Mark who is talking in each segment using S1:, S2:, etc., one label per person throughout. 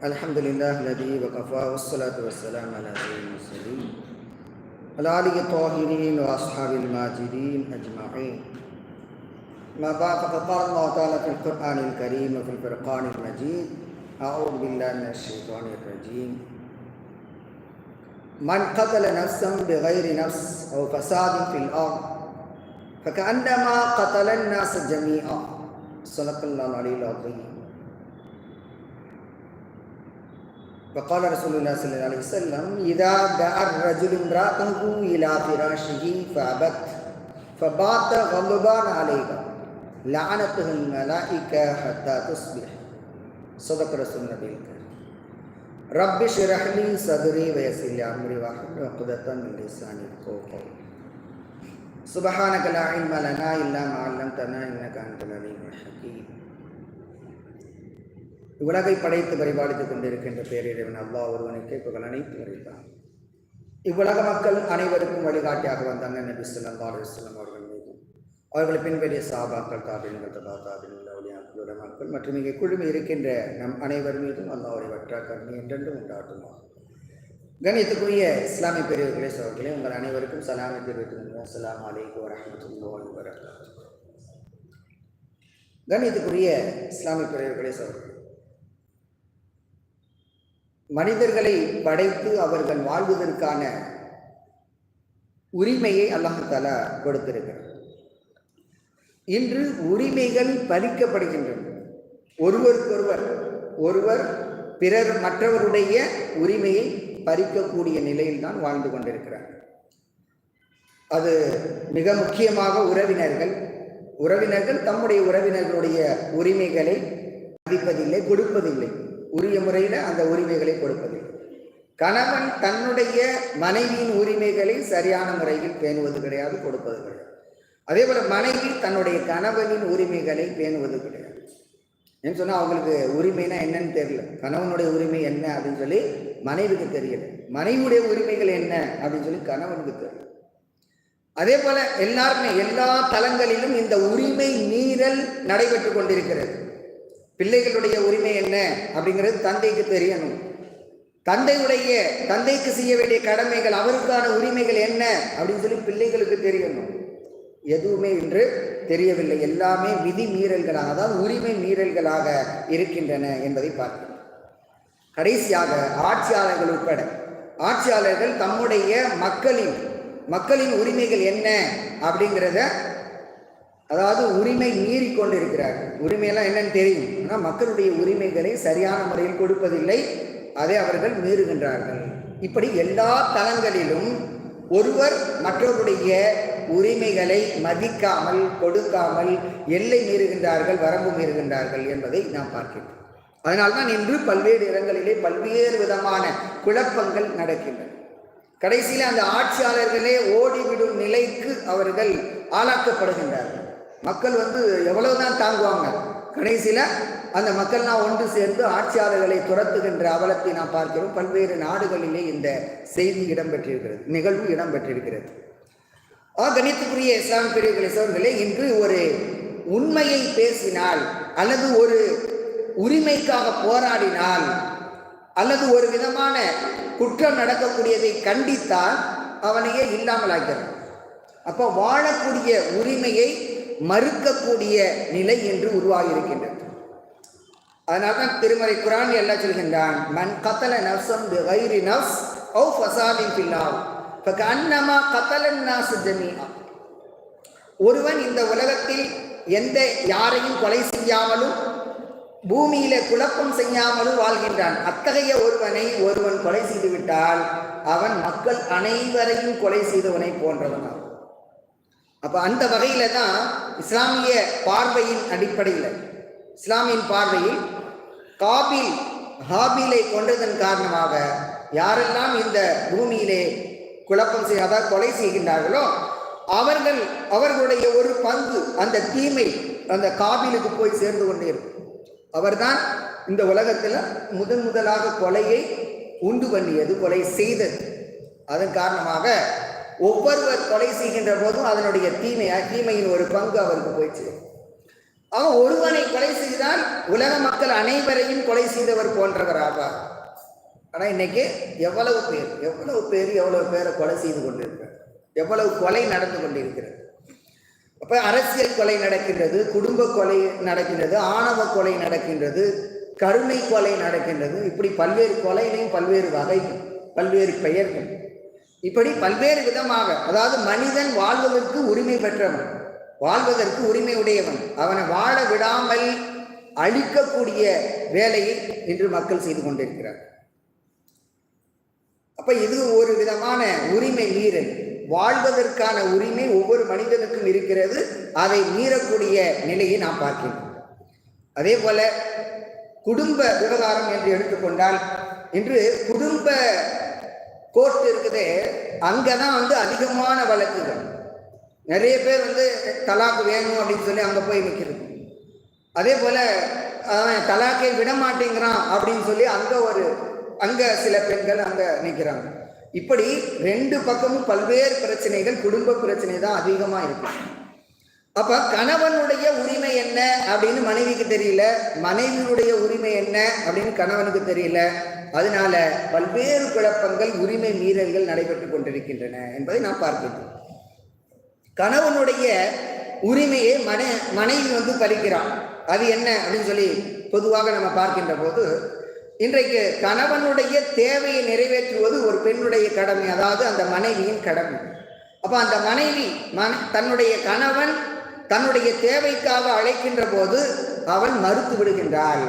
S1: الحمد لله الذي وكفى والصلاة والسلام على سيد المرسلين على آله الطاهرين وأصحاب الماجدين أجمعين. ما بعد فقد قال الله تعالى في القرآن الكريم وفي الفرقان المجيد أعوذ بالله من الشيطان الرجيم. من قتل نفسا بغير نفس أو فساد في الأرض فكأنما قتل الناس جميعا. صدق الله العلي العظيم. وقال رسول الله صلى الله عليه وسلم إذا دعا الرجل امرأته إلى فراشه فأبت فبات غضبان عليها لعنته الملائكة حتى تصبح. صدق رسول النبي الكريم رب اشرح لي صدري ويسر لي أمري واحلل عقدة من لساني يفقهوا قولي. سبحانك لا علم لنا إلا ما علمتنا இவ்வுலகை படைத்து பரிபாலித்துக் கொண்டிருக்கின்ற பேரிடவன் அல்லா ஒருவனுக்கு புகழ் அனைத்து வருகிறான் இவ்வுலக மக்கள் அனைவருக்கும் வழிகாட்டியாக வந்தாங்க நபி சொல்லா அலுவலம் அவர்கள் மீதும் அவர்கள் பின்பற்றிய சாபாக்கள் தாபின்கள் தபா தாபின்கள் அவளியாக்களுடைய மக்கள் மற்றும் இங்கே குழுமி இருக்கின்ற நம் அனைவர் மீதும் அல்லாவுடைய வற்றா கருணை என்றென்றும் உண்டாட்டுமா கணியத்துக்குரிய இஸ்லாமிய பெரியவர்களே சோழர்களே உங்கள் அனைவருக்கும் சலாமை தெரிவித்துக் அஸ்லாம் அலைக்கு வரமத்துல்லாஹி வரகாத்து கணியத்துக்குரிய இஸ்லாமிய பெரியவர்களே சோழர்களே மனிதர்களை படைத்து அவர்கள் வாழ்வதற்கான உரிமையை அல்லாஹாலா கொடுத்திருக்கிறார் இன்று உரிமைகள் பறிக்கப்படுகின்றன. ஒருவருக்கொருவர் ஒருவர் பிறர் மற்றவருடைய உரிமையை பறிக்கக்கூடிய நிலையில் தான் வாழ்ந்து கொண்டிருக்கிறார். அது மிக முக்கியமாக உறவினர்கள் உறவினர்கள் தம்முடைய உறவினர்களுடைய உரிமைகளை மதிப்பதில்லை கொடுப்பதில்லை. உரிய முறையில் அந்த உரிமைகளை கொடுப்பதில்லை கணவன் தன்னுடைய மனைவியின் உரிமைகளை சரியான முறையில் பேணுவது கிடையாது கொடுப்பது கிடையாது. அதே போல் மனைவி தன்னுடைய கணவனின் உரிமைகளை பேணுவது கிடையாது. ஏன்னு சொன்னால் அவங்களுக்கு உரிமைனா என்னன்னு தெரியல. கணவனுடைய உரிமை என்ன அப்படின்னு சொல்லி மனைவிக்கு தெரியல. மனைவியுடைய உரிமைகள் என்ன அப்படின்னு சொல்லி கணவனுக்கு தெரியல. அதே போல எல்லாருமே எல்லா தளங்களிலும் இந்த உரிமை மீறல் நடைபெற்று கொண்டிருக்கிறது. பிள்ளைகளுடைய உரிமை என்ன அப்படிங்கிறது தந்தைக்கு தெரியணும். தந்தையுடைய தந்தைக்கு செய்ய வேண்டிய கடமைகள் அவருக்கான உரிமைகள் என்ன அப்படின்னு சொல்லி பிள்ளைகளுக்கு தெரியணும். எதுவுமே இன்று தெரியவில்லை. எல்லாமே விதி மீறல்களாக அதாவது உரிமை மீறல்களாக இருக்கின்றன என்பதை பார்க்கிறோம். கடைசியாக ஆட்சியாளர்கள் உட்பட ஆட்சியாளர்கள் தம்முடைய மக்களின் மக்களின் உரிமைகள் என்ன அப்படிங்கிறத அதாவது உரிமை மீறி கொண்டு இருக்கிறார்கள் உரிமையெல்லாம் என்னன்னு தெரியும். ஆனால் மக்களுடைய உரிமைகளை சரியான முறையில் கொடுப்பதில்லை. அதை அவர்கள் மீறுகின்றார்கள். இப்படி எல்லா தளங்களிலும் ஒருவர் மற்றவருடைய உரிமைகளை மதிக்காமல் கொடுக்காமல் எல்லை மீறுகின்றார்கள் வரம்பு மீறுகின்றார்கள் என்பதை நாம் பார்க்கின்றோம். அதனால்தான் இன்று பல்வேறு இடங்களிலே பல்வேறு விதமான குழப்பங்கள் நடக்கின்றன. கடைசியில் அந்த ஆட்சியாளர்களே ஓடிவிடும் நிலைக்கு அவர்கள் ஆளாக்கப்படுகின்றார்கள். மக்கள் வந்து எவ்வளவுதான் தாங்குவாங்க? கடைசியில் அந்த மக்கள்லாம் ஒன்று சேர்ந்து ஆட்சியாளர்களை துரத்துகின்ற அவலத்தை நாம் பார்க்கிறோம். பல்வேறு நாடுகளிலே இந்த செய்தி இடம்பெற்றிருக்கிறது நிகழ்வு இடம்பெற்றிருக்கிறது. கணித்துக்குரிய இஸ்லாம் பிரிவுகளை சோர்களே இன்று ஒரு உண்மையை பேசினால் அல்லது ஒரு உரிமைக்காக போராடினால் அல்லது ஒரு விதமான குற்றம் நடக்கக்கூடியதை கண்டித்தால் அவனையே இல்லாமல் அப்போ வாழக்கூடிய உரிமையை மறுக்கக்கூடிய நிலை என்று உருவாகி இருக்கின்றது அதனால தான் திருமறை குரான் எல்லாம் சொல்கின்றான்? மன் கத்தல நப்சம் வைரி நப்ஸ் ஓ ஃபசாலின் பில்லாவ் அன்னமா கத்தலன் நாசு ஜமீனா ஒருவன் இந்த உலகத்தில் எந்த யாரையும் கொலை செய்யாமலும் பூமியில குழப்பம் செய்யாமலும் வாழ்கின்றான். அத்தகைய ஒருவனை ஒருவன் கொலை செய்துவிட்டால் அவன் மக்கள் அனைவரையும் கொலை செய்தவனை போன்றவன் அப்போ அந்த வகையில் தான் இஸ்லாமிய பார்வையின் அடிப்படையில் இஸ்லாமியின் பார்வையில் காபில் ஹாபிலை கொண்டதன் காரணமாக யாரெல்லாம் இந்த பூமியிலே குழப்பம் செய்ய அதாவது கொலை செய்கின்றார்களோ அவர்கள் அவர்களுடைய ஒரு பங்கு அந்த தீமை அந்த காபிலுக்கு போய் சேர்ந்து கொண்டே இருக்கும். அவர்தான் இந்த உலகத்தில் முதன் முதலாக கொலையை உண்டு பண்ணியது கொலை செய்தது. அதன் காரணமாக ஒவ்வொருவர் கொலை செய்கின்ற போதும் அதனுடைய தீமை தீமையின் ஒரு பங்கு அவருக்கு போயிடுச்சு. அவன் ஒருவனை கொலை செய்தால் உலக மக்கள் அனைவரையும் கொலை செய்தவர் போன்றவர் ஆவார் ஆனால் இன்னைக்கு எவ்வளவு பேர் எவ்வளவு பேர் எவ்வளவு பேரை கொலை செய்து கொண்டிருக்கிறார்? எவ்வளவு கொலை நடந்து கொண்டிருக்கிறது? அப்போ அரசியல் கொலை நடக்கின்றது குடும்ப கொலை நடக்கின்றது ஆணவ கொலை நடக்கின்றது கருணை கொலை நடக்கின்றது. இப்படி பல்வேறு கொலையிலையும் பல்வேறு வகைகள் பல்வேறு பெயர்கள். இப்படி பல்வேறு விதமாக அதாவது மனிதன் வாழ்வதற்கு உரிமை பெற்றவன் வாழ்வதற்கு உரிமை உடையவன் அவனை வாழ விடாமல் அழிக்கக்கூடிய வேலையை இன்று மக்கள் செய்து கொண்டிருக்கிறார். அப்ப இது ஒரு விதமான உரிமை மீறல். வாழ்வதற்கான உரிமை ஒவ்வொரு மனிதனுக்கும் இருக்கிறது. அதை மீறக்கூடிய நிலையை நாம் பார்க்கிறோம் அதே போல குடும்ப விவகாரம் என்று எடுத்துக்கொண்டால் இன்று குடும்ப கோர்ட் இருக்குதே அங்கே தான் வந்து அதிகமான வழக்குகள். நிறைய பேர் வந்து தலாக்கு வேணும் அப்படின்னு சொல்லி அங்கே போய் நிற்கிறது அதே போல் அவன் தலாக்கை விட மாட்டேங்கிறான் அப்படின்னு சொல்லி அங்கே ஒரு அங்கே சில பெண்கள் அங்கே நிற்கிறாங்க இப்படி ரெண்டு பக்கமும் பல்வேறு பிரச்சனைகள் குடும்ப பிரச்சனை தான் அதிகமாக இருக்கு. அப்போ கணவனுடைய உரிமை என்ன அப்படின்னு மனைவிக்கு தெரியல மனைவியுடைய உரிமை என்ன அப்படின்னு கணவனுக்கு தெரியல. அதனால பல்வேறு குழப்பங்கள் உரிமை மீறல்கள் நடைபெற்று கொண்டிருக்கின்றன என்பதை நாம் பார்க்கின்றோம். கணவனுடைய உரிமையை மன மனைவி வந்து பறிக்கிறான். அது என்ன அப்படின்னு சொல்லி பொதுவாக நம்ம பார்க்கின்ற போது இன்றைக்கு கணவனுடைய தேவையை நிறைவேற்றுவது ஒரு பெண்ணுடைய கடமை அதாவது அந்த மனைவியின் கடமை. அப்போ அந்த மனைவி மன தன்னுடைய கணவன் தன்னுடைய தேவைக்காக அழைக்கின்ற போது அவள் மறுத்து விடுகின்றாள்.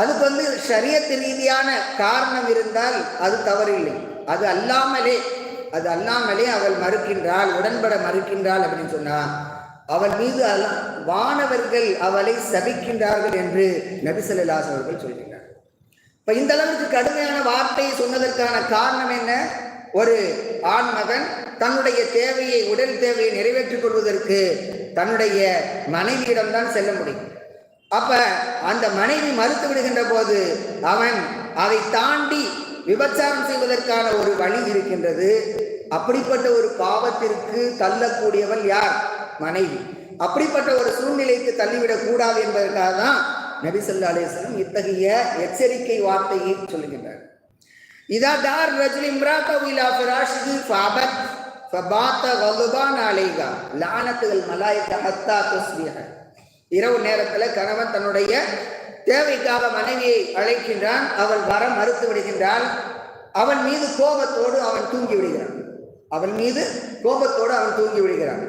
S1: அதுக்கு வந்து ஷரியத் ரீதியான காரணம் இருந்தால் அது தவறில்லை. அது அல்லாமலே அது அல்லாமலே அவள் மறுக்கின்றாள் உடன்பட மறுக்கின்றாள் அப்படின்னு சொன்னா அவள் மீது வானவர்கள் அவளை சபிக்கின்றார்கள் என்று நபிசல்லாஸ் அவர்கள் சொல்கின்றார். இப்ப இந்த அளவுக்கு கடுமையான வார்த்தையை சொன்னதற்கான காரணம் என்ன? ஒரு ஆண்மகன் தன்னுடைய தேவையை உடல் தேவையை நிறைவேற்றிக் கொள்வதற்கு தன்னுடைய மனைவியிடம்தான் செல்ல முடியும். அப்ப அந்த மனைவி மறுத்து விடுகின்ற போது அவன் அதை தாண்டி விபச்சாரம் செய்வதற்கான ஒரு வழி இருக்கின்றது. அப்படிப்பட்ட ஒரு பாவத்திற்கு தள்ளக்கூடியவள் யார்? மனைவி. அப்படிப்பட்ட ஒரு சூழ்நிலைக்கு தள்ளிவிடக் கூடாது என்பதற்காக தான் நபி சொல்லா இத்தகைய எச்சரிக்கை வார்த்தையை சொல்லுகின்றார் இதா தார் ரஜுல் இம்ராத்தவு இலா ஃபிராஷிஹி ஃபபாத்த கதுபான் லானத்துகள் மலாயிக ஹத்தா தஸ்பிஹ. இரவு நேரத்தில் கணவன் தன்னுடைய தேவைக்காக மனைவியை அழைக்கின்றான். அவள் வர மறுத்து விடுகின்றாள். அவன் மீது கோபத்தோடு அவன் தூங்கி விடுகிறான். அவன் மீது கோபத்தோடு அவன் தூங்கி விடுகிறான்.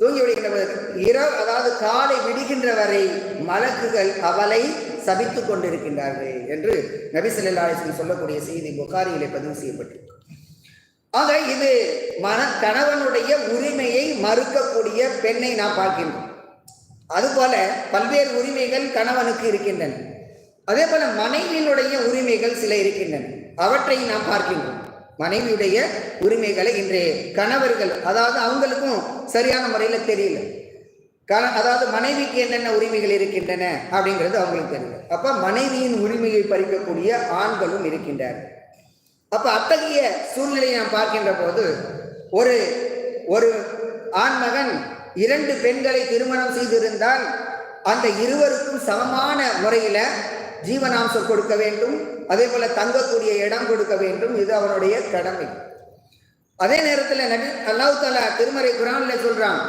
S1: தூங்கி விடுகின்ற இரவு அதாவது காலை விடுகின்ற வரை மலக்குகள் அவளை சபித்துக் கொண்டிருக்கின்றார்கள் என்று நபி சொல்லக்கூடிய செய்தி புகாரியிலே பதிவு செய்யப்பட்டிருக்கு. ஆக இது மன கணவனுடைய உரிமையை மறுக்கக்கூடிய பெண்ணை நாம் பார்க்கின்றோம். அதுபோல பல்வேறு உரிமைகள் கணவனுக்கு இருக்கின்றன. அதே போல மனைவியினுடைய உரிமைகள் சில இருக்கின்றன. அவற்றை நாம் பார்க்கின்றோம். மனைவியுடைய உரிமைகளை இன்றைய கணவர்கள் அதாவது அவங்களுக்கும் சரியான முறையில் தெரியல. கண அதாவது மனைவிக்கு என்னென்ன உரிமைகள் இருக்கின்றன அப்படிங்கிறது அவங்களுக்கு தெரியல. அப்ப மனைவியின் உரிமையை பறிக்கக்கூடிய ஆண்களும் இருக்கின்றனர் அப்ப அத்தகைய சூழ்நிலையை நாம் பார்க்கின்ற போது ஒரு ஒரு ஆண்மகன் இரண்டு பெண்களை திருமணம் செய்திருந்தால் அந்த இருவருக்கும் சமமான முறையில் ஜீவனாம்சம் கொடுக்க வேண்டும். அதே போல தங்கக்கூடிய இடம் கொடுக்க வேண்டும். இது அவனுடைய கடமை. அதே நேரத்தில் நபி அல்லாஹ் தாலா திருமறை குரான்ல சொல்றான்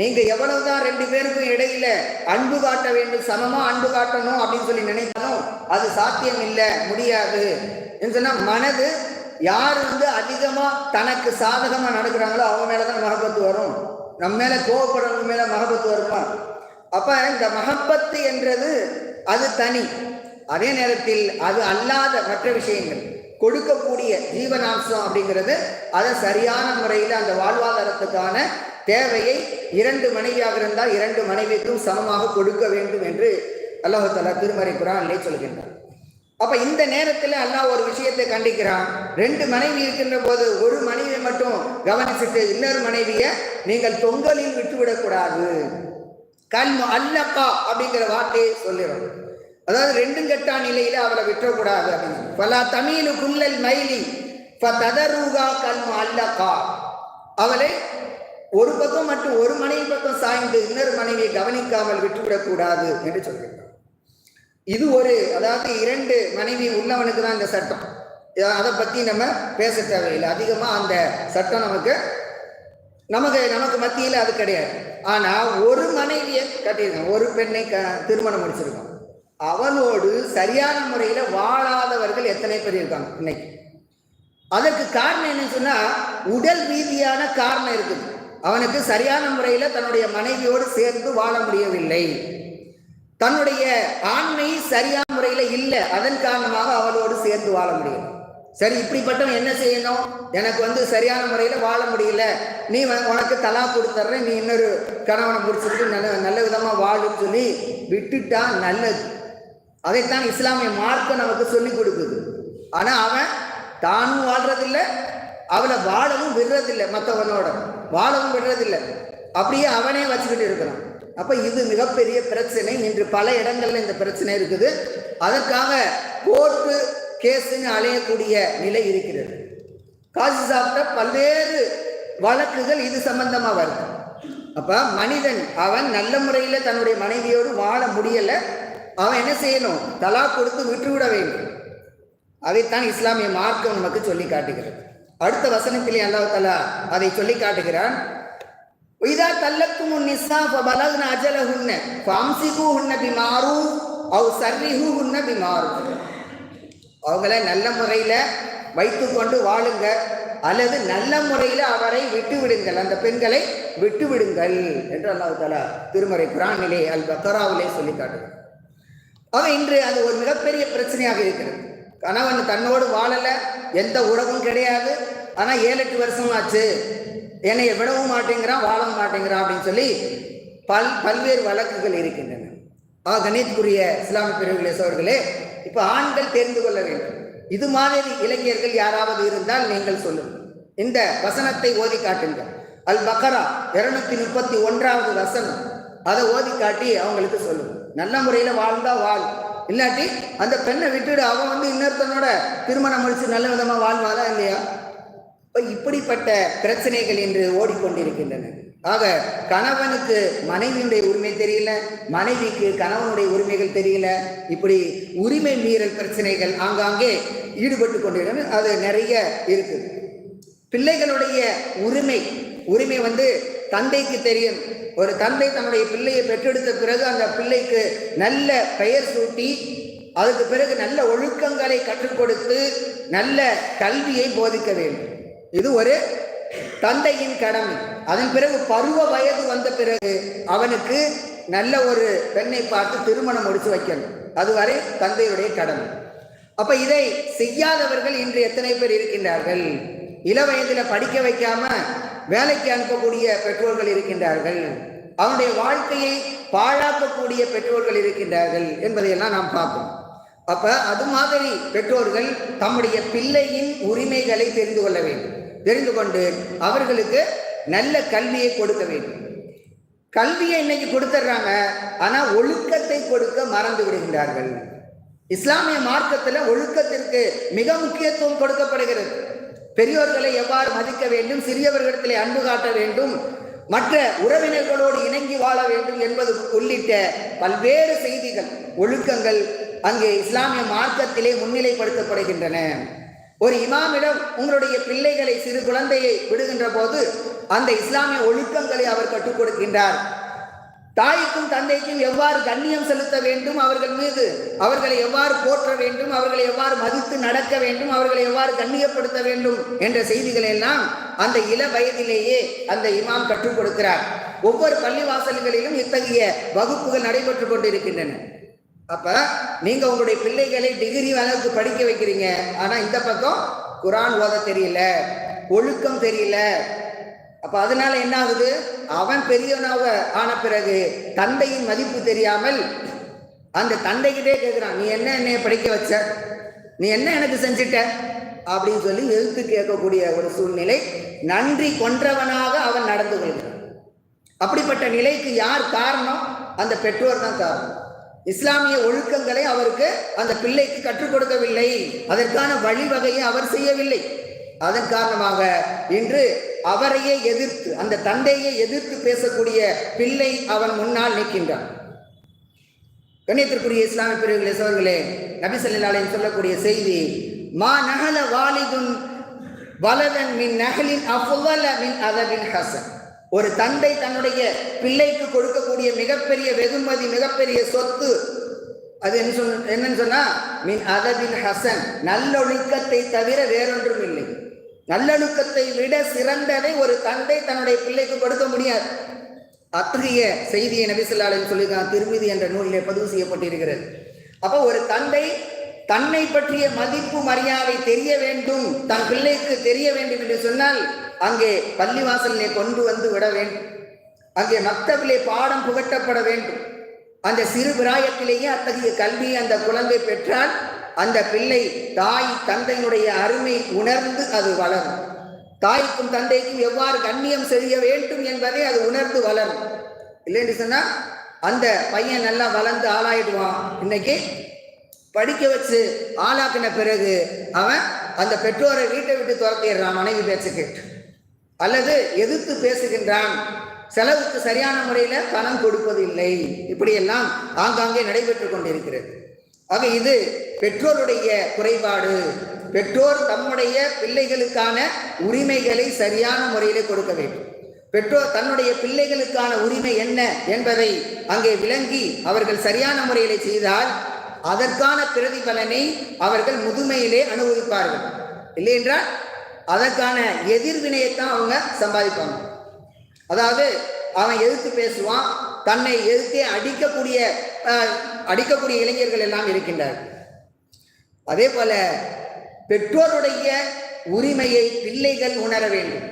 S1: நீங்க எவ்வளவுதான் ரெண்டு பேருக்கும் இடையில அன்பு காட்ட வேண்டும் சமமா அன்பு காட்டணும் அப்படின்னு சொல்லி நினைத்தாலும் அது சாத்தியம் இல்லை முடியாது. சொன்னா மனது யார் வந்து அதிகமா தனக்கு சாதகமா நடக்கிறாங்களோ அவங்க மேலதான் மகப்பத்து வரும். நம்ம மேல கோவப்படுறவங்க மேல மகப்பத்து வருமா? அப்ப இந்த மகப்பத்து என்றது அது தனி. அதே நேரத்தில் அது அல்லாத மற்ற விஷயங்கள். கொடுக்கக்கூடிய ஜீவனாம்சம் அப்படிங்கிறது அதை சரியான முறையில் அந்த வாழ்வாதாரத்துக்கான தேவையை இரண்டு மனைவியாக இருந்தால் இரண்டு மனைவிக்கும் சமமாக கொடுக்க வேண்டும் என்று அல்லாஹு தாலா திருமறை குரான் சொல்கின்றார் அப்போ இந்த நேரத்தில் அல்லாஹ் ஒரு விஷயத்தை கண்டிக்கிறான். ரெண்டு மனைவி இருக்கின்ற போது ஒரு மனைவியை மட்டும் கவனிச்சுட்டு இன்னொரு மனைவியை நீங்கள் தொங்கலில் விட்டுவிடக்கூடாது. கல் அல்லக்கா அப்படிங்கிற வார்த்தையை சொல்லிடும் அதாவது ரெண்டும் கெட்டா நிலையில அவளை விட்டுறக்கூடாது அப்படின்னு. பல தமிழு குள்ளல் மயிலி ததருகா கல் அல்லக்கா அவளை ஒரு பக்கம் மட்டும் ஒரு மனைவி பக்கம் சாய்ந்து இன்னொரு மனைவியை கவனிக்காமல் விட்டுவிடக்கூடாது என்று சொல்கிறார் இது ஒரு அதாவது இரண்டு மனைவி உள்ளவனுக்கு தான் இந்த சட்டம். அதை பற்றி நம்ம பேச தேவையில்லை. அதிகமாக அந்த சட்டம் நமக்கு நமக்கு நமக்கு மத்தியில் அது கிடையாது. ஆனால் ஒரு மனைவியை கட்டியிருக்கோம் ஒரு பெண்ணை க திருமணம் முடிச்சிருக்கோம் அவனோடு சரியான முறையில் வாழாதவர்கள் எத்தனை பேர் இருக்காங்க இன்னைக்கு? அதற்கு காரணம் என்னன்னு சொன்னா உடல் ரீதியான காரணம் இருக்குது. அவனுக்கு சரியான முறையில் தன்னுடைய மனைவியோடு சேர்ந்து வாழ முடியவில்லை. தன்னுடைய ஆண்மை சரியான முறையில் இல்லை அதன் காரணமாக அவளோடு சேர்ந்து வாழ முடியும். சரி இப்படிப்பட்டவன் என்ன செய்யணும்? எனக்கு வந்து சரியான முறையில் வாழ முடியல. நீ உனக்கு தலா கொடுத்துட்றேன் நீ இன்னொரு கணவனை முடிச்சுட்டு நல்ல நல்ல விதமாக வாழுன்னு சொல்லி விட்டுட்டா நல்லது. அதைத்தான் இஸ்லாமிய மார்க்கம் நமக்கு சொல்லி கொடுக்குது. ஆனால் அவன் தானும் வாழ்றதில்லை அவளை வாழவும் விடுறதில்லை மற்றவனோட வாழவும் விடுறதில்லை. அப்படியே அவனே வச்சுக்கிட்டு இருக்கிறான். அப்போ இது மிகப்பெரிய பிரச்சனை. இன்று பல இடங்களில் இந்த பிரச்சனை இருக்குது. அதற்காக கோர்ட்டு கேஸுன்னு அலையக்கூடிய நிலை இருக்கிறது. காசு சாப்பிட்ட பல்வேறு வழக்குகள் இது சம்பந்தமாக வருது. அப்போ மனிதன் அவன் நல்ல முறையில் தன்னுடைய மனைவியோடு வாழ முடியலை. அவன் என்ன செய்யணும்? தலா கொடுத்து விட்டுவிட வேண்டும். அதைத்தான் இஸ்லாமிய மார்க்கம் நமக்கு சொல்லி காட்டுகிறது. அடுத்த வசனத்திலே அல்லாஹ் தலா அதை சொல்லி காட்டுகிறான். இதா தல்லக்கும் நிசா பலகுன அஜலகுன்ன ஃபம்சிகு உன்ன பிமாரு அவ் சர்ரிஹு உன்ன பிமாரு அவங்கள நல்ல முறையில் வைத்துக்கொண்டு வாழுங்க. அல்லது நல்ல முறையில் அவரை விட்டு விடுங்கள் அந்த பெண்களை விட்டு விடுங்கள் என்று அல்லாஹு தாலா திருமறை குரானிலே அல் பக்கராவிலே சொல்லி காட்டுகிறார் அவன் இன்று அது ஒரு மிகப்பெரிய பிரச்சனையாக இருக்கிறது. கணவன் தன்னோடு வாழலை. எந்த உறவும் கிடையாது. ஆனால் ஏழு எட்டு வருஷம் ஆச்சு. என்னைய விடவும் மாட்டேங்கிறான் வாழவும் மாட்டேங்கிறான் அப்படின்னு சொல்லி பல் பல்வேறு வழக்குகள் இருக்கின்றன. ஆ கணித்துக்குரிய இஸ்லாமிய பிரிவுகளே சோர்களே இப்போ ஆண்கள் தெரிந்து கொள்ள வேண்டும். இது மாதிரி இளைஞர்கள் யாராவது இருந்தால் நீங்கள் சொல்லுங்கள். இந்த வசனத்தை ஓதி காட்டுங்கள். அல் பக்கரா இருநூத்தி முப்பத்தி ஒன்றாவது வசனம். அதை ஓதி காட்டி அவங்களுக்கு சொல்லுங்க நல்ல முறையில் வாழ்ந்தா வாழ். இல்லாட்டி அந்த பெண்ணை விட்டுடு அவன் வந்து இன்னொருத்தனோட திருமணம் முடிச்சு நல்ல விதமாக வாழ்வாளா இல்லையா? இப்படிப்பட்ட பிரச்சனைகள் இன்று ஓடிக்கொண்டிருக்கின்றன. ஆக கணவனுக்கு மனைவியுடைய உரிமை தெரியல மனைவிக்கு கணவனுடைய உரிமைகள் தெரியல இப்படி உரிமை மீறல் பிரச்சனைகள் ஆங்காங்கே ஈடுபட்டு கொண்டிருக்கிறது அது நிறைய இருக்குது பிள்ளைகளுடைய உரிமை உரிமை வந்து தந்தைக்கு தெரியும். ஒரு தந்தை தன்னுடைய பிள்ளையை பெற்றெடுத்த பிறகு அந்த பிள்ளைக்கு நல்ல பெயர் சூட்டி அதுக்கு பிறகு நல்ல ஒழுக்கங்களை கற்றுக் கொடுத்து நல்ல கல்வியை போதிக்க வேண்டும். இது ஒரு தந்தையின் கடமை. அதன் பிறகு பருவ வயது வந்த பிறகு அவனுக்கு நல்ல ஒரு பெண்ணை பார்த்து திருமணம் முடிச்சு வைக்கணும். அதுவரை தந்தையுடைய கடமை. அப்ப இதை செய்யாதவர்கள் இன்று எத்தனை பேர் இருக்கின்றார்கள்? இள வயதில் படிக்க வைக்காம வேலைக்கு அனுப்பக்கூடிய பெற்றோர்கள் இருக்கின்றார்கள். அவனுடைய வாழ்க்கையை பாழாக்கக்கூடிய பெற்றோர்கள் இருக்கின்றார்கள் என்பதையெல்லாம் நாம் பார்ப்போம். அப்ப அது மாதிரி பெற்றோர்கள் தம்முடைய பிள்ளையின் உரிமைகளை தெரிந்து கொள்ள வேண்டும். தெரிந்து கொண்டு அவர்களுக்கு நல்ல கல்வியை கொடுக்க வேண்டும். கல்வியை இன்னைக்கு கொடுத்துட்றாங்க ஆனால் ஒழுக்கத்தை கொடுக்க மறந்து விடுகின்றார்கள் இஸ்லாமிய மார்க்கத்தில் ஒழுக்கத்திற்கு மிக முக்கியத்துவம் கொடுக்கப்படுகிறது. பெரியோர்களை எவ்வாறு மதிக்க வேண்டும்? சிறியவர்களிடத்திலே அன்பு காட்ட வேண்டும். மற்ற உறவினர்களோடு இணங்கி வாழ வேண்டும் என்பது உள்ளிட்ட பல்வேறு செய்திகள் ஒழுக்கங்கள் அங்கே இஸ்லாமிய மார்க்கத்திலே முன்னிலைப்படுத்தப்படுகின்றன. ஒரு இமாமிடம் உங்களுடைய பிள்ளைகளை சிறு குழந்தையை விடுகின்ற போது அந்த இஸ்லாமிய ஒழுக்கங்களை அவர் கற்றுக் கொடுக்கின்றார். தாய்க்கும் தந்தைக்கும் எவ்வாறு கண்ணியம் செலுத்த வேண்டும் அவர்கள் மீது அவர்களை எவ்வாறு போற்ற வேண்டும் அவர்களை எவ்வாறு மதித்து நடக்க வேண்டும் அவர்களை எவ்வாறு கண்ணியப்படுத்த வேண்டும் என்ற செய்திகளை எல்லாம் அந்த இள வயதிலேயே அந்த இமாம் கற்றுக் கொடுக்கிறார். ஒவ்வொரு பள்ளிவாசல்களிலும் இத்தகைய வகுப்புகள் நடைபெற்று கொண்டிருக்கின்றன. அப்ப நீங்க உங்களுடைய பிள்ளைகளை டிகிரி அளவுக்கு படிக்க வைக்கிறீங்க. ஆனா இந்த பக்கம் குரான் ஓத தெரியல ஒழுக்கம் தெரியல. அப்ப அதனால என்ன ஆகுது? அவன் பெரியவனாக ஆன பிறகு தந்தையின் மதிப்பு தெரியாமல் அந்த தந்தைகிட்டே கேட்குறான் நீ என்ன என்னைய படிக்க வச்ச? நீ என்ன எனக்கு செஞ்சிட்ட? அப்படின்னு சொல்லி எழுத்து கேட்கக்கூடிய ஒரு சூழ்நிலை நன்றி கொன்றவனாக அவன் நடந்து கொள்கிறான். அப்படிப்பட்ட நிலைக்கு யார் காரணம்? அந்த பெற்றோர் தான் காரணம். இஸ்லாமிய ஒழுக்கங்களை அவருக்கு அந்த பிள்ளைக்கு கற்றுக் கொடுக்கவில்லை. அதற்கான வழிவகையை அவர் செய்யவில்லை. அதன் காரணமாக இன்று அவரையே எதிர்த்து அந்த தந்தையை எதிர்த்து பேசக்கூடிய பிள்ளை அவன் முன்னால் நிற்கின்றான். கண்ணியத்திற்குரிய இஸ்லாமிய பிரிவுகளே சோர்களே நபிசல்லாலையும் சொல்லக்கூடிய செய்தி மா நகல வாலிதுன் வலதன் மின் நகலின் அஃபுவல மின் அதபின் ஹசன். ஒரு தந்தை தன்னுடைய பிள்ளைக்கு கொடுக்கக்கூடிய மிகப்பெரிய வெகுமதி மிகப்பெரிய சொத்து அது என்ன சொன்ன என்னன்னு சொன்னா மின் அதபின் ஹசன். நல்லொழுக்கத்தை தவிர வேறொன்றும் இல்லை நல்லொழுக்கத்தை விட சிறந்ததை ஒரு தந்தை தன்னுடைய பிள்ளைக்கு கொடுக்க முடியாது. அத்தகைய செய்தியை நபிசுல்லாலும் சொல்லியிருக்கான் திருமிதி என்ற நூலிலே பதிவு செய்யப்பட்டிருக்கிறது. அப்போ ஒரு தந்தை தன்னை பற்றிய மதிப்பு மரியாதை தெரிய வேண்டும் தன் பிள்ளைக்கு தெரிய வேண்டும் என்று சொன்னால் அங்கே பள்ளிவாசலிலே கொண்டு வந்து விட வேண்டும். அங்கே மக்தவிலே பாடம் புகட்டப்பட வேண்டும். அந்த சிறு பிராயத்திலேயே அத்தகைய கல்வி அந்த குழந்தை பெற்றால் அந்த பிள்ளை தாய் தந்தையினுடைய அருமை உணர்ந்து அது வளரும். தாய்க்கும் தந்தைக்கும் எவ்வாறு கண்ணியம் செய்ய வேண்டும் என்பதை அது உணர்ந்து வளரும். இல்லைன்னு சொன்னால் அந்த பையன் நல்லா வளர்ந்து ஆளாயிடுவான். இன்னைக்கு படிக்க வச்சு ஆளாக்கின பிறகு அவன் அந்த பெற்றோரை வீட்டை விட்டு துரத்திடுறான். மனைவி பேச்சு கேட்டு. அல்லது எதிர்த்து பேசுகின்றான். செலவுக்கு சரியான முறையில் பணம் கொடுப்பதில்லை. இப்படியெல்லாம் ஆங்காங்கே நடைபெற்று கொண்டிருக்கிறது. ஆக இது பெற்றோருடைய குறைபாடு. பெற்றோர் தம்முடைய பிள்ளைகளுக்கான உரிமைகளை சரியான முறையில் கொடுக்க வேண்டும். பெற்றோர் தன்னுடைய பிள்ளைகளுக்கான உரிமை என்ன என்பதை அங்கே விளங்கி அவர்கள் சரியான முறையில் செய்தால் அதற்கான பிரதிபலனை அவர்கள் முதுமையிலே அனுபவிப்பார்கள். இல்லை என்றால் அதற்கான எதிர்வினையைத்தான் அவங்க சம்பாதிப்பாங்க. அதாவது அவன் எதிர்த்து பேசுவான் தன்னை எதிர்த்தே அடிக்கக்கூடிய அடிக்கக்கூடிய இளைஞர்கள் எல்லாம் இருக்கின்றார்கள். அதே போல பெற்றோருடைய உரிமையை பிள்ளைகள் உணர வேண்டும்.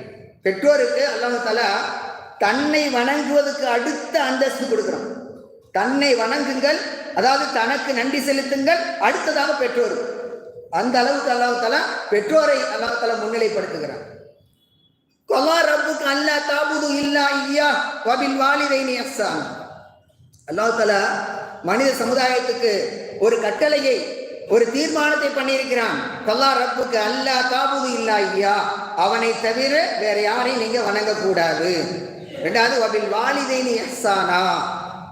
S1: பெற்றோருக்கு அல்லாஹ் தன்னை வணங்குவதற்கு அடுத்த அந்தஸ்து கொடுக்குறான் தன்னை வணங்குங்கள் அதாவது தனக்கு நன்றி செலுத்துங்கள் அடுத்ததாக பெற்றோர் அந்த அளவுக்கு அல்லாஹால பெற்றோரை அல்லாஹால முன்னிலைப்படுத்துகிறார் கொலா ரப்புக்கு அல்லா தாபுது இல்லா ஐயா வபில் வாலிதைனி அஸ்ஸான் அல்லாஹ் மனித சமுதாயத்துக்கு ஒரு கட்டளையை ஒரு தீர்மானத்தை பண்ணியிருக்கிறான். கல்லா ரப்புக்கு அல்லா தாபுது இல்லா ஐயா அவனை தவிர வேற யாரையும் நீங்க வணங்கக்கூடாது. ரெண்டாவது வபில் வாலிதைனி அஹ்சானா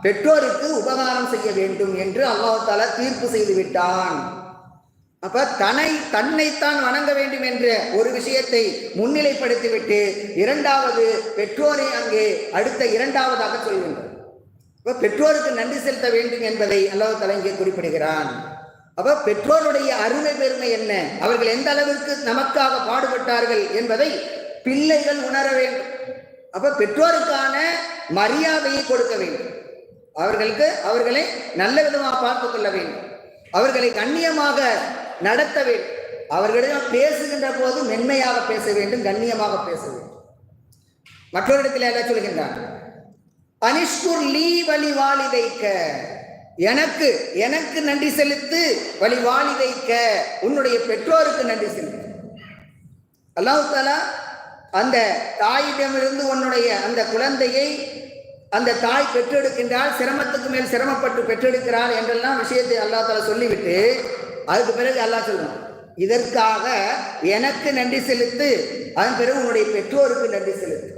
S1: பெற்றோருக்கு உபகாரம் செய்ய வேண்டும் என்று அல்லாஹால தீர்ப்பு செய்து விட்டான். அப்ப தன்னை தன்னைத்தான் வணங்க வேண்டும் என்ற ஒரு விஷயத்தை முன்னிலைப்படுத்திவிட்டு இரண்டாவது பெற்றோரை அங்கே அடுத்த இரண்டாவதாக சொல்கின்றார். அப்ப பெற்றோருக்கு நன்றி செலுத்த வேண்டும் என்பதை அல்லாஹ் தலா இங்கே குறிப்பிடுகிறான். அப்ப பெற்றோருடைய அருமை பெருமை என்ன? அவர்கள் எந்த அளவிற்கு நமக்காக பாடுபட்டார்கள் என்பதை பிள்ளைகள் உணர வேண்டும். அப்ப பெற்றோருக்கான மரியாதையை கொடுக்க வேண்டும். அவர்களுக்கு அவர்களை நல்ல விதமாக பார்த்து கொள்ள வேண்டும். அவர்களை கண்ணியமாக நடத்த வேண்டும். அவர்களிடம் பேசுகின்ற போது மென்மையாக பேச வேண்டும் கண்ணியமாக பேச வேண்டும். மற்றொரு இடத்துல என்ன சொல்கின்றான் அனிஷ்குர் லீ வழி வாலிதைக்க. எனக்கு எனக்கு நன்றி செலுத்து வழி வாலிதைக்க. உன்னுடைய பெற்றோருக்கு நன்றி செலுத்து. அல்லாஹு தாலா அந்த தாயிடமிருந்து உன்னுடைய அந்த குழந்தையை அந்த தாய் பெற்றெடுக்கின்றால் சிரமத்துக்கு மேல் சிரமப்பட்டு பெற்றெடுக்கிறாள் என்றெல்லாம் விஷயத்தை அல்லாஹ் தாலா சொல்லிவிட்டு அதுக்கு பிறகு அல்லாஹ் சொல்லணும் இதற்காக எனக்கு நன்றி செலுத்து அதன் பிறகு உன்னுடைய பெற்றோருக்கு நன்றி செலுத்து.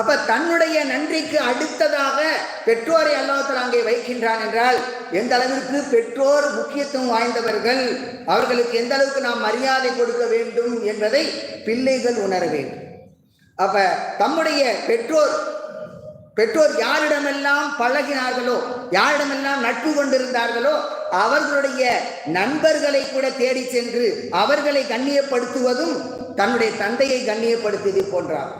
S1: அப்ப தன்னுடைய நன்றிக்கு அடுத்ததாக பெற்றோரை அல்லாஹ் அங்கே வைக்கின்றான் என்றால் எந்த அளவிற்கு பெற்றோர் முக்கியத்துவம் வாய்ந்தவர்கள் அவர்களுக்கு எந்த அளவுக்கு நாம் மரியாதை கொடுக்க வேண்டும் என்பதை பிள்ளைகள் உணர வேண்டும். அப்ப தம்முடைய பெற்றோர் பெற்றோர் யாரிடமெல்லாம் பழகினார்களோ யாரிடமெல்லாம் நட்பு கொண்டிருந்தார்களோ அவர்களுடைய நண்பர்களை கூட தேடி சென்று அவர்களை கண்ணியப்படுத்துவதும் தன்னுடைய தந்தையை கண்ணியப்படுத்துவது போன்றார்.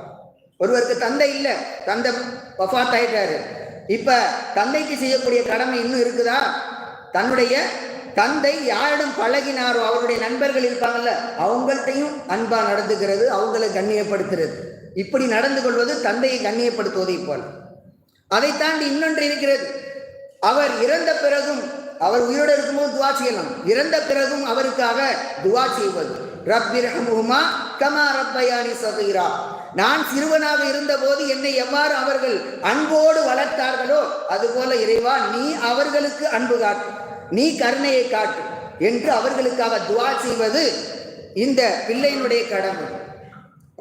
S1: ஒருவருக்கு தந்தை இல்லை தந்தை வஃபாத் ஆயிட்டாரு இப்ப தந்தைக்கு செய்யக்கூடிய கடமை இன்னும் இருக்குதா? தன்னுடைய தந்தை யாரிடம் பழகினாரோ அவருடைய நண்பர்கள் இருப்பாங்கல்ல அவங்கள்ட்டையும் அன்பா நடந்துக்கிறது அவங்களை கண்ணியப்படுத்துறது. இப்படி நடந்து கொள்வது தந்தையை கண்ணியப்படுத்துவதை போல். அதை தாண்டி இன்னொன்று இருக்கிறது. அவர் இறந்த பிறகும் அவர் உயிரோடு இருக்கும்போது துவா செய்யலாம். இறந்த பிறகும் அவருக்காக துவா செய்வது. ரப்பிரஹமுமா கமா ரப்பயானி சதீரா நான் சிறுவனாக இருந்தபோது என்னை எவ்வாறு அவர்கள் அன்போடு வளர்த்தார்களோ அதுபோல இறைவா நீ அவர்களுக்கு அன்பு காட்டு. நீ கருணையை காட்டு. என்று அவர்களுக்காக துவா செய்வது இந்த பிள்ளையினுடைய கடமை.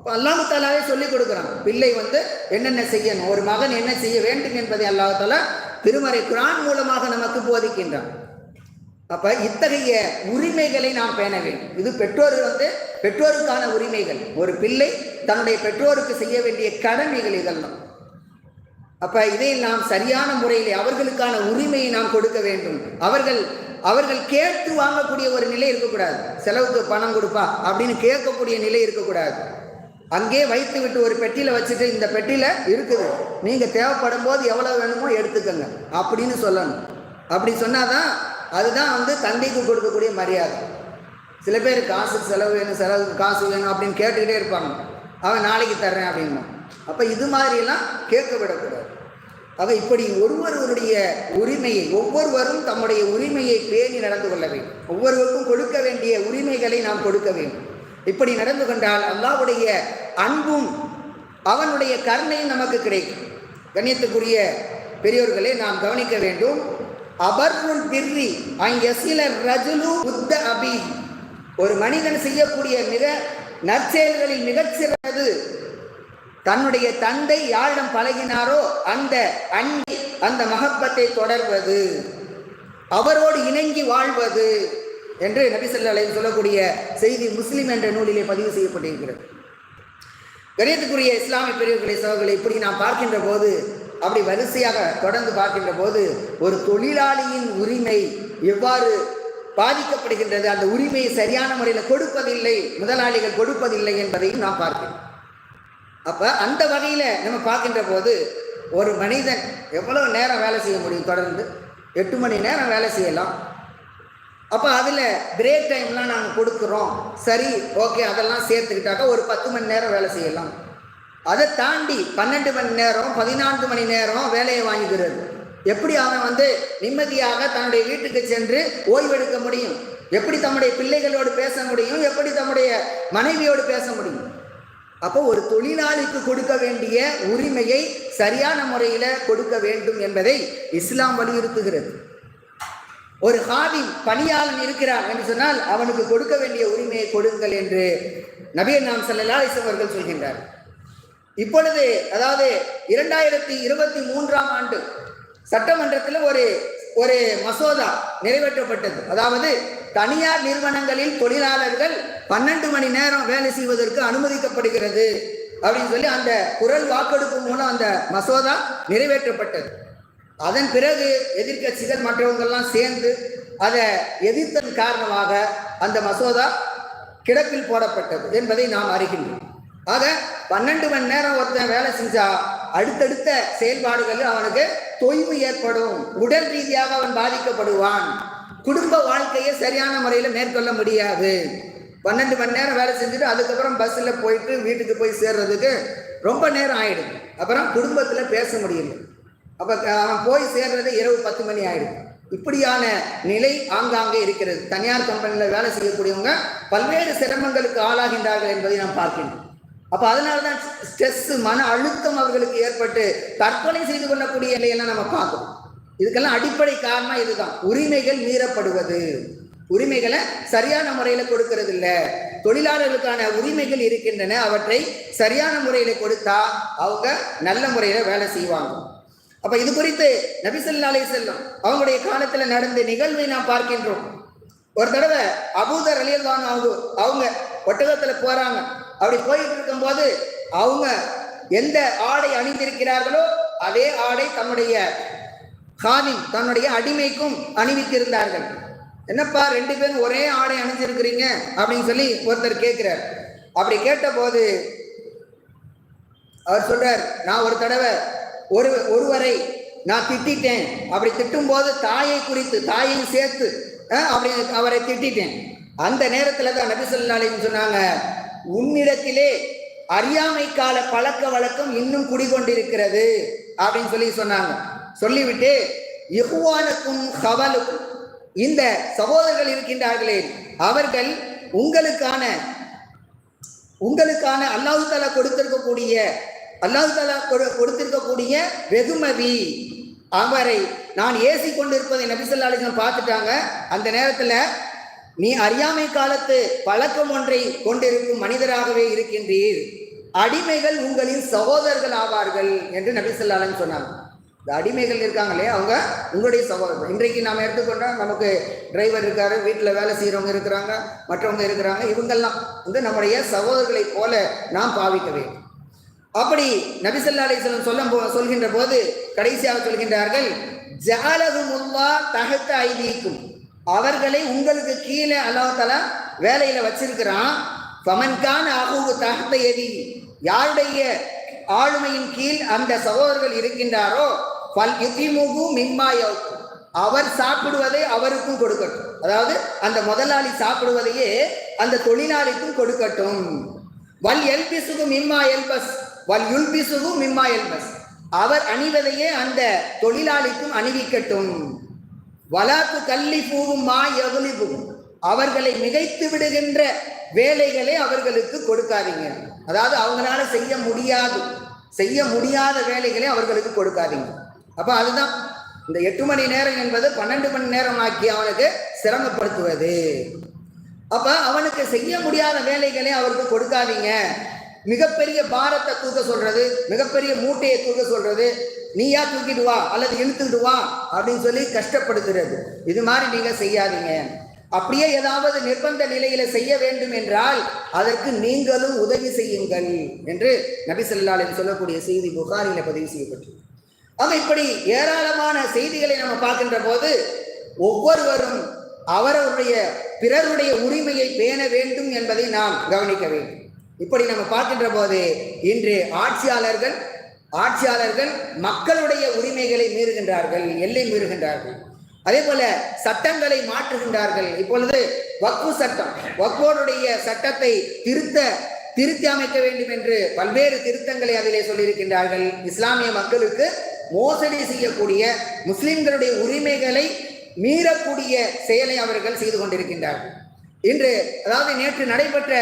S1: அப்போ அல்லாஹு தாலாவே சொல்லிக் கொடுக்குறான். பிள்ளை வந்து என்னென்ன செய்யணும்? ஒரு மகன் என்ன செய்ய வேண்டும் என்பதை அல்லாஹு தாலா திருமறை குரான் மூலமாக நமக்கு போதிக்கின்றான். அப்ப இத்தகைய உரிமைகளை நாம் பேண வேண்டும். இது பெற்றோர் வந்து பெற்றோருக்கான உரிமைகள். ஒரு பிள்ளை தன்னுடைய பெற்றோருக்கு செய்ய வேண்டிய கடமைகள் இதெல்லாம். அப்ப இதை நாம் சரியான முறையில் அவர்களுக்கான உரிமையை நாம் கொடுக்க வேண்டும். அவர்கள் அவர்கள் கேட்டு வாங்கக்கூடிய ஒரு நிலை இருக்கக்கூடாது. செலவுக்கு பணம் கொடுப்பா அப்படின்னு கேட்கக்கூடிய நிலை இருக்கக்கூடாது. அங்கே வைத்து விட்டு ஒரு பெட்டியில் வச்சுட்டு இந்த பெட்டியில் இருக்குது. நீங்கள் தேவைப்படும் போது எவ்வளோ வேணுமோ எடுத்துக்கங்க. அப்படின்னு சொல்லணும். அப்படி சொன்னாதான் அதுதான் வந்து தந்தைக்கு கொடுக்கக்கூடிய மரியாதை. சில பேர் காசு செலவு வேணும் செலவுக்கு காசு வேணும் அப்படின்னு கேட்டுக்கிட்டே இருப்பாங்க. அவன் நாளைக்கு தர்றேன் அப்படின்னா அப்போ இது மாதிரிலாம் கேட்க விடக்கூடாது. ஆக இப்படி ஒருவருடைய உரிமையை ஒவ்வொருவரும் தம்முடைய உரிமையை பேணி நடந்து கொள்ள வேண்டும். ஒவ்வொருவருக்கும் கொடுக்க வேண்டிய உரிமைகளை நாம் கொடுக்க வேண்டும். இப்படி நடந்து கொண்டால் அல்லாவுடைய அன்பும் அவனுடைய கருணையும் நமக்கு கிடைக்கும். கண்ணியத்துக்குரிய பெரியோர்களை நாம் கவனிக்க வேண்டும். அபர்ருல் பிர்ரி அங்கில ரஜுலு உத்த அபி. ஒரு மனிதன் செய்யக்கூடிய மிக நற்செயல்களில் மிகச்சிறந்தது. தன்னுடைய தந்தை யாரிடம் பழகினாரோ அந்த அன்பை அந்த மகப்பத்தை தொடர்வது. அவரோடு இணங்கி வாழ்வது. என்று நபி ஸல்லல்லாஹு சொல்லக்கூடிய செய்தி முஸ்லீம் என்ற நூலிலே பதிவு செய்யப்பட்டிருக்கிறது. கணியத்துக்குரிய இஸ்லாமிய பெரியவர்களை சகோதரர்களை இப்படி நாம் பார்க்கின்ற போது அப்படி வரிசையாக தொடர்ந்து பார்க்கின்ற போது ஒரு தொழிலாளியின் உரிமை எவ்வாறு பாதிக்கப்படுகின்றது அந்த உரிமையை சரியான முறையில் கொடுப்பதில்லை முதலாளிகள் கொடுப்பதில்லை என்பதையும் நாம் பார்க்கிறோம். அப்போ அந்த வகையில் நம்ம பார்க்கின்ற போது ஒரு மனிதன் எவ்வளோ நேரம் வேலை செய்ய முடியும்? தொடர்ந்து எட்டு மணி நேரம் வேலை செய்யலாம். அப்போ அதில் பிரேக் டைம்லாம் நாங்கள் கொடுக்குறோம். சரி ஓகே அதெல்லாம் சேர்த்துக்கிட்டாக்கா ஒரு பத்து மணி நேரம் வேலை செய்யலாம். அதை தாண்டி பன்னெண்டு மணி நேரம் பதினான்கு மணி நேரம் வேலையை வாங்கிக்கிறது. எப்படி அவன் வந்து நிம்மதியாக தன்னுடைய வீட்டுக்கு சென்று ஓய்வெடுக்க முடியும்? எப்படி தம்முடைய பிள்ளைகளோடு பேச முடியும்? எப்படி தம்முடைய மனைவியோடு பேச முடியும்? அப்போ ஒரு தொழிலாளிக்கு கொடுக்க வேண்டிய உரிமையை சரியான முறையில் கொடுக்க வேண்டும் என்பதை இஸ்லாம் வலியுறுத்துகிறது. ஒரு ஹாதி பணியாளன் இருக்கிறான் என்று சொன்னால் அவனுக்கு கொடுக்க வேண்டிய உரிமையை கொடுங்கள் என்று நபியர் நாம் செல்லலா அலிஸ்லாம் அவர்கள் சொல்கின்றார். இப்பொழுது அதாவது இரண்டாயிரத்தி இருபத்தி மூன்றாம் ஆண்டு சட்டமன்றத்தில் ஒரு ஒரு மசோதா நிறைவேற்றப்பட்டது. அதாவது தனியார் நிறுவனங்களில் தொழிலாளர்கள் பன்னெண்டு மணி நேரம் வேலை செய்வதற்கு அனுமதிக்கப்படுகிறது அப்படின்னு சொல்லி அந்த குரல் வாக்கெடுப்பு மூலம் அந்த மசோதா நிறைவேற்றப்பட்டது. அதன் பிறகு எதிர்க்கட்சிகள் மற்றவங்கெல்லாம் சேர்ந்து அதை எதிர்த்தன் காரணமாக அந்த மசோதா கிடப்பில் போடப்பட்டது என்பதை நாம் அறிகின்றோம். ஆக பன்னெண்டு மணி நேரம் ஒருத்தன் வேலை செஞ்சா அடுத்தடுத்த செயல்பாடுகள் அவனுக்கு தொய்வு ஏற்படும். உடல் ரீதியாக அவன் பாதிக்கப்படுவான். குடும்ப வாழ்க்கையை சரியான முறையில் மேற்கொள்ள முடியாது. பன்னெண்டு மணி நேரம் வேலை செஞ்சுட்டு அதுக்கப்புறம் பஸ்ஸில் போயிட்டு வீட்டுக்கு போய் சேர்றதுக்கு ரொம்ப நேரம் ஆயிடுது. அப்புறம் குடும்பத்தில் பேச முடியல. அப்போ அவன் போய் சேர்றது இரவு பத்து மணி ஆயிடும் இப்படியான நிலை ஆங்காங்கே இருக்கிறது. தனியார் கம்பெனியில் வேலை செய்யக்கூடியவங்க பல்வேறு சிரமங்களுக்கு ஆளாகின்றார்கள் என்பதை நாம் பார்க்கின்றோம். அப்போ அதனால தான் ஸ்ட்ரெஸ் மன அழுத்தம் அவர்களுக்கு ஏற்பட்டு தற்கொலை செய்து கொள்ளக்கூடிய நிலையெல்லாம் நம்ம பார்க்கணும் இதுக்கெல்லாம் அடிப்படை காரணம் இதுதான். உரிமைகள் மீறப்படுவது. உரிமைகளை சரியான முறையில் கொடுக்கறது இல்லை தொழிலாளர்களுக்கான உரிமைகள் இருக்கின்றன. அவற்றை சரியான முறையில் கொடுத்தா அவங்க நல்ல முறையில் வேலை செய்வாங்க. அப்ப இது குறித்து நபிசல்லா அலை செல்லம் அவங்களுடைய காலத்துல நடந்த நிகழ்வை நாம் பார்க்கின்றோம். ஒரு தடவை அபூதர் அலியல்வான் அவங்க அவங்க ஒட்டகத்துல போறாங்க. அப்படி போயிட்டு இருக்கும்போது அவங்க எந்த ஆடை அணிந்திருக்கிறார்களோ அதே ஆடை தன்னுடைய காதின் தன்னுடைய அடிமைக்கும் அணிவித்திருந்தார்கள். என்னப்பா ரெண்டு பேரும் ஒரே ஆடை அணிஞ்சிருக்கிறீங்க அப்படின்னு சொல்லி ஒருத்தர் கேட்கிறார். அப்படி கேட்டபோது அவர் சொல்றார் நான் ஒரு தடவை ஒரு ஒருவரை நான் திட்டிட்டேன். அப்படி திட்டும்போது தாயை குறித்து தாயையும் சேர்த்து அப்படி அவரை திட்டிட்டேன். அந்த நேரத்தில் தான் நபி சொல்லாலின்னு சொன்னாங்க உன்னிடத்திலே அறியாமை கால பழக்க வழக்கம் இன்னும் குடிகொண்டிருக்கிறது. அப்படின்னு சொல்லி சொன்னாங்க. சொல்லிவிட்டு இஹுவானுக்கும் கவலுக்கும் இந்த சகோதரர்கள் இருக்கின்றார்களே அவர்கள் உங்களுக்கான உங்களுக்கான அல்லாஹு தாலா கொடுத்திருக்கக்கூடிய அல்லாஹு கொடுத்திருக்கக்கூடிய வெகுமதி. அவரை நான் ஏசி கொண்டிருப்பதை நபிசல்லா அலிஸ்லாம் பார்த்துட்டாங்க. அந்த நேரத்தில் நீ அறியாமை காலத்து பழக்கம் ஒன்றை கொண்டிருக்கும் மனிதராகவே இருக்கின்றீர். அடிமைகள் உங்களின் சகோதரர்கள் ஆவார்கள் என்று நபி சொன்னாங்க. இந்த அடிமைகள் இருக்காங்களே அவங்க உங்களுடைய சகோதரர்கள். இன்றைக்கு நாம் எடுத்துக்கொண்டால் நமக்கு டிரைவர் இருக்காரு வீட்டில் வேலை செய்கிறவங்க இருக்கிறாங்க மற்றவங்க இருக்கிறாங்க இவங்கெல்லாம் வந்து நம்முடைய சகோதரர்களைப் போல நாம் பாவிக்க வேண்டும். அப்படி நபிசல்லா அலிஸ்லம் சொல்லும் போ சொல்கின்ற போது கடைசியாக சொல்கின்றார்கள் ஜாலகுமுல்லா தகத்த ஐதீக்கும். அவர்களை உங்களுக்கு கீழே அல்லாஹ் வேலையில் வேலையில வச்சிருக்கிறான். பமன்கான் அகுகு தகத்த எதி யாருடைய ஆளுமையின் கீழ் அந்த சகோதரர்கள் இருக்கின்றாரோ பல் யுத்திமுகு மிம்மாயவுக்கும் அவர் சாப்பிடுவதை அவருக்கும் கொடுக்கட்டும். அதாவது அந்த முதலாளி சாப்பிடுவதையே அந்த தொழிலாளிக்கும் கொடுக்கட்டும். வல் எல்பிசுகு மிம்மா எல்பஸ் வல் யுல்பிசுகு மிம்மா எல்பஸ் அவர் அணிவதையே அந்த தொழிலாளிக்கும் அணிவிக்கட்டும். வலாத்து கல்லி பூவும் மா எகுலிபும் அவர்களை மிகைத்து விடுகின்ற வேலைகளை அவர்களுக்கு கொடுக்காதீங்க. அதாவது அவங்களால செய்ய முடியாது. செய்ய முடியாத வேலைகளை அவர்களுக்கு கொடுக்காதீங்க. அப்போ அதுதான் இந்த எட்டு மணி நேரம் என்பது பன்னெண்டு மணி நேரம் ஆக்கி அவனுக்கு சிரமப்படுத்துவது. அப்ப அவனுக்கு செய்ய முடியாத வேலைகளை அவருக்கு கொடுக்காதீங்க. மிகப்பெரிய பாரத்தை தூக்க சொல்றது மிகப்பெரிய மூட்டையை தூக்க சொல்றது நீயா தூக்கிட்டு வா அல்லது இழுத்துக்கிட்டு வா அப்படின்னு சொல்லி கஷ்டப்படுத்துறது. இது மாதிரி நீங்க செய்யாதீங்க. அப்படியே ஏதாவது நிர்பந்த நிலையில செய்ய வேண்டும் என்றால் அதற்கு நீங்களும் உதவி செய்யுங்கள் என்று நபிசல்லாலின் சொல்லக்கூடிய செய்தி புகாரில பதிவு செய்யப்பட்டு ஆக இப்படி ஏராளமான செய்திகளை நம்ம பார்க்கின்ற போது ஒவ்வொருவரும் அவரவருடைய பிறருடைய உரிமையை பேண வேண்டும் என்பதை நாம் கவனிக்க வேண்டும். இப்படி நம்ம பார்க்கின்ற போது இன்று ஆட்சியாளர்கள் ஆட்சியாளர்கள் மக்களுடைய உரிமைகளை மீறுகின்றார்கள் எல்லை மீறுகின்றார்கள். அதே போல சட்டங்களை மாற்றுகின்றார்கள். இப்பொழுது வக்ஃபு சட்டம் வக்ஃபோருடைய சட்டத்தை திருத்த திருத்தி அமைக்க வேண்டும் என்று பல்வேறு திருத்தங்களை அதிலே சொல்லியிருக்கின்றார்கள். இஸ்லாமிய மக்களுக்கு மோசடி செய்யக்கூடிய முஸ்லிம்களுடைய உரிமைகளை மீறக்கூடிய செயலை அவர்கள் செய்து கொண்டிருக்கின்றார்கள். இன்று அதாவது நேற்று நடைபெற்ற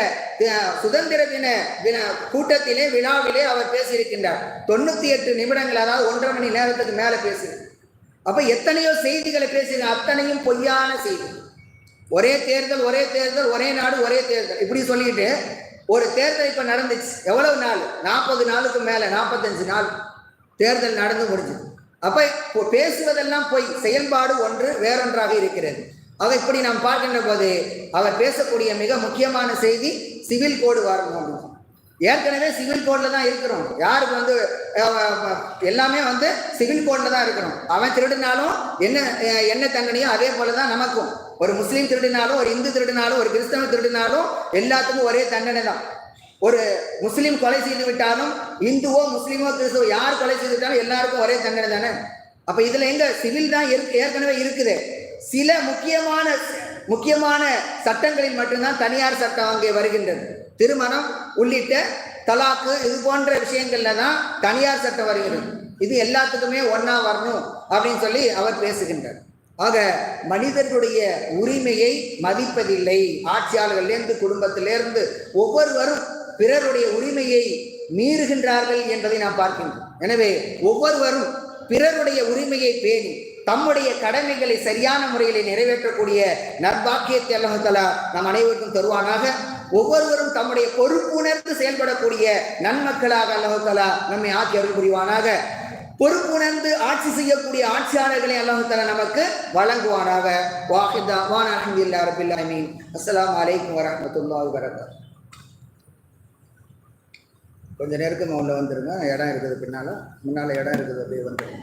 S1: சுதந்திர தின தின கூட்டத்திலே விழாவிலே அவர் பேசியிருக்கின்றார். தொண்ணூத்தி எட்டு நிமிடங்கள் அதாவது ஒன்றரை மணி நேரத்துக்கு மேல பேசு அப்ப எத்தனையோ செய்திகளை பேசுங்க அத்தனையும் பொய்யான செய்தி. ஒரே தேர்தல் ஒரே தேர்தல் ஒரே நாடு ஒரே தேர்தல். இப்படி சொல்லிட்டு ஒரு தேர்தல் இப்ப நடந்துச்சு. எவ்வளவு நாள்? நாற்பது நாளுக்கு மேல நாற்பத்தஞ்சு நாள் தேர்தல் நடந்து முடிஞ்சது. அப்ப பேசுவதெல்லாம் பொய். செயல்பாடு ஒன்று வேறொன்றாக இருக்கிறது. ஆக இப்படி நாம் பார்க்கின்ற போது அவர் பேசக்கூடிய மிக முக்கியமான செய்தி சிவில் கோடு வரணும் ஏற்கனவே சிவில் கோட்ல தான் இருக்கிறோம். யாருக்கு வந்து எல்லாமே வந்து சிவில் கோட்ல தான் இருக்கிறோம். அவன் திருடினாலும் என்ன என்ன தண்டனையோ அதே போல தான் நமக்கும். ஒரு முஸ்லீம் திருடினாலும் ஒரு இந்து திருடினாலும் ஒரு கிறிஸ்தவ திருடினாலும் எல்லாத்துக்கும் ஒரே தண்டனை தான். ஒரு முஸ்லீம் கொலை செய்து விட்டாலும் இந்துவோ முஸ்லீமோ கிறிஸ்தவோ யார் கொலை செய்து விட்டாலும் எல்லாருக்கும் ஒரே தண்டனை தானே? அப்ப இதுல எங்க சிவில் தான் இருக்கு ஏற்கனவே இருக்குது. சில முக்கியமான முக்கியமான சட்டங்களில் மட்டும்தான் தனியார் சட்டம் அங்கே வருகின்றது. திருமணம் உள்ளிட்ட தலாக்கு இது போன்ற விஷயங்கள்ல தான் தனியார் சட்டம் வருகிறது. இது எல்லாத்துக்குமே ஒன்னா வரணும் அப்படின்னு சொல்லி அவர் பேசுகின்றார். ஆக மனிதர்களுடைய உரிமையை மதிப்பதில்லை. ஆட்சியாளர்கள்லேருந்து குடும்பத்திலேருந்து ஒவ்வொருவரும் பிறருடைய உரிமையை மீறுகின்றார்கள் என்பதை நாம் பார்க்கின்றோம். எனவே ஒவ்வொருவரும் பிறருடைய உரிமையை பேணி தம்முடைய கடமைகளை சரியான முறையில் நிறைவேற்றக்கூடிய நற்பாக்கியத்தை அல்லாஹலா நம் அனைவருக்கும் தருவானாக. ஒவ்வொருவரும் தம்முடைய பொறுப்புணர்ந்து செயல்படக்கூடிய நன்மக்களாக அல்லாஹலா நம்மை ஆக்கி அருள் புரிவானாக. பொறுப்புணர்ந்து ஆட்சி செய்யக்கூடிய ஆட்சியாளர்களை அல்லாஹலா நமக்கு வழங்குவானாக. வாஹிதா வான் அஹமதுல்லா ரபில் அமீன் அஸ்ஸலாமு அலைக்கும் வரஹ்மத்துல்லாஹி வரகாத் கொஞ்சம் நேரத்துக்கு உள்ள வந்துருங்க. இடம் இருக்குது பின்னால். முன்னால் இடம் இருக்குது அப்படியே வந்துருங்க.